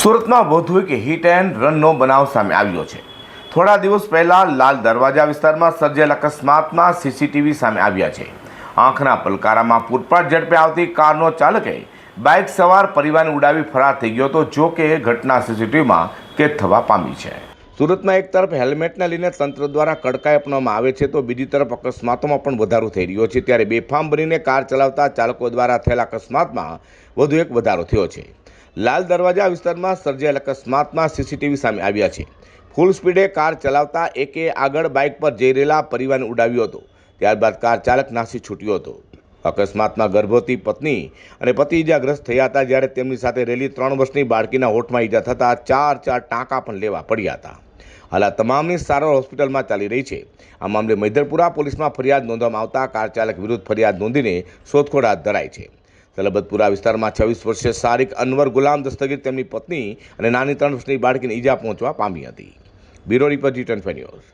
સુરતમાં વધુ એક હિટ એન્ડ રનનો બનાવ સામે આવ્યો છે. થોડા દિવસ પહેલાં લાલ દરવાજા વિસ્તારમાં સર્જેલ અકસ્માતમાં સીસીટીવી સામે આવ્યા છે. આંખના પલકારામાં પૂરપાટ ઝડપે આવતી કારનો ચાલકે બાઇક સવાર પરિવારને ઉડાવી ફરાર થઈ ગયો હતો, જો કે ઘટના સીસીટીવીમાં કેદ થવા પામી છે. સુરતમાં એક તરફ હેલ્મેટને લઈને તંત્ર દ્વારા કડકાઈ અપનાવવામાં આવે છે, તો બીજી તરફ અકસ્માતોમાં પણ વધારો થઈ રહ્યો છે. ત્યારે બેફામ બનીને કાર ચલાવતા ચાલકો દ્વારા થયેલા અકસ્માતમાં વધુ એક વધારો થયો છે. લાલ દરવાજા વિસ્તારમાં સર્જાયેલ અકસ્માતમાં સીસીટીવી સામે આવ્યા છે. ફૂલ સ્પીડે કાર ચલાવતા એકે આગળ બાઇક પર જઈ રહેલા પરિવારને ઉડાવ્યો હતો. ત્યારબાદ કાર ચાલક નાસી છૂટ્યો હતો. અકસ્માતમાં ગર્ભવતી પત્ની અને પતિ ઇજાગ્રસ્ત થયા હતા જ્યારે તેમની સાથે રહેલી ત્રણ વર્ષની બાળકીના હોઠમાં ઈજા થતાં ચાર ચાર ટાંકા પણ લેવા પડ્યા હતા. હાલ તમામની સારવાર હોસ્પિટલમાં ચાલી રહી છે. આ મામલે મૈદરપુરા પોલીસમાં ફરિયાદ નોંધવામાં આવતા કાર ચાલક વિરુદ્ધ ફરિયાદ નોંધીને શોધખોળ હાથ ધરાઈ છે. સલબતપુરા વિસ્તારમાં છવ્વીસ વર્ષીય સારિક અનવર ગુલામ દસ્તગીર તેમની પત્ની અને નાની ત્રણ વર્ષની બાળકીને ઈજા પહોંચવા પામી હતી. Bureau report G twenty news.